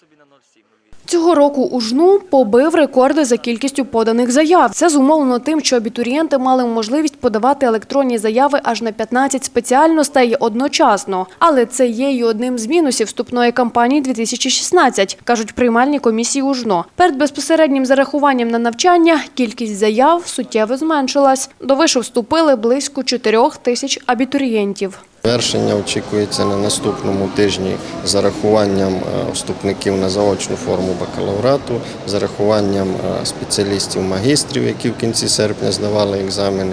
собі на 0,7. Цього року у жну побив рекорди за кількістю поданих заяв. Це зумовлено тим, що абітурієнти мали можливість подавати електронні заяви аж на 15 спеціальностей одночасно. Але це є й одним з мінусів вступної кампанії 2016, кажуть приймальні комісії у жно. Перед безпосереднім зарахуванням на навчання кількість заяв суттєво зменшилась. До вишу вступили близько 4 тисяч абітурієнтів. Завершення очікується на наступному тижні з зарахуванням е, вступників на заочну форму бакалаврату, з зарахуванням е, спеціалістів магістрів, які в кінці серпня здавали екзамени,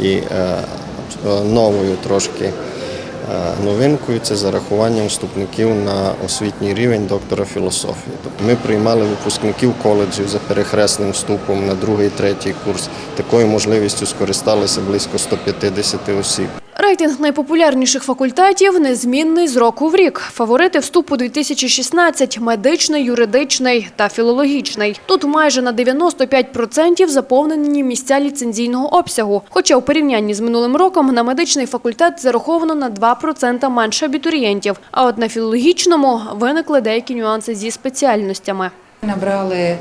і е, новою трошки новинкою це зарахуванням вступників на освітній рівень доктора філософії. Тобто ми приймали випускників коледжів за перехресним вступом на другий, третій курс. Такою можливістю скористалися близько 150 осіб. Рейтинг найпопулярніших факультетів незмінний з року в рік. Фаворити вступу 2016 – медичний, юридичний та філологічний. Тут майже на 95% заповнені місця ліцензійного обсягу. Хоча у порівнянні з минулим роком на медичний факультет зараховано на 2% менше абітурієнтів. А от на філологічному виникли деякі нюанси зі спеціальностями. Набрали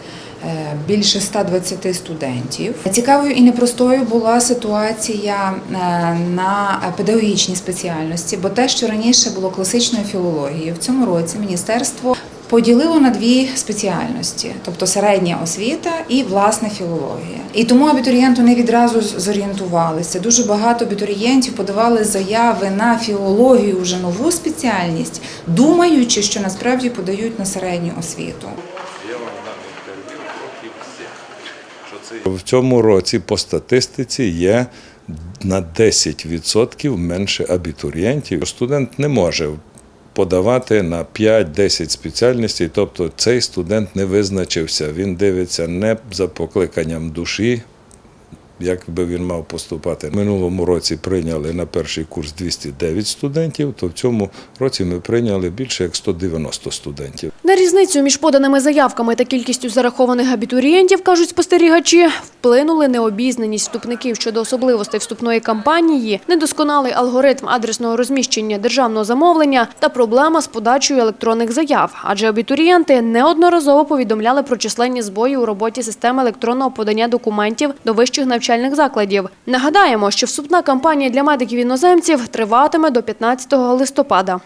більше 120 студентів. Цікавою і непростою була ситуація е, на педагогічній спеціальності, бо те, що раніше було класичною філологією, в цьому році міністерство поділило на дві спеціальності, тобто середня освіта і власне філологія. І тому абітурієнти не відразу зорієнтувалися. Дуже багато абітурієнтів подавали заяви на філологію, вже нову спеціальність, думаючи, що насправді подають на середню освіту. В цьому році по статистиці є на 10% менше абітурієнтів. Студент не може подавати на 5-10 спеціальностей, тобто цей студент не визначився. Він дивиться не за покликанням душі, як би він мав поступати. Минулому році прийняли на перший курс 209 студентів, то в цьому році ми прийняли більше як 190 студентів. На різницю між поданими заявками та кількістю зарахованих абітурієнтів, кажуть спостерігачі, вплинули необізнаність вступників щодо особливостей вступної кампанії, недосконалий алгоритм адресного розміщення державного замовлення та проблема з подачею електронних заяв. Адже абітурієнти неодноразово повідомляли про численні збої у роботі системи електронного подання документів до вищих навчальних закладів. Нагадаємо, що вступна кампанія для медиків іноземців триватиме до 15 листопада.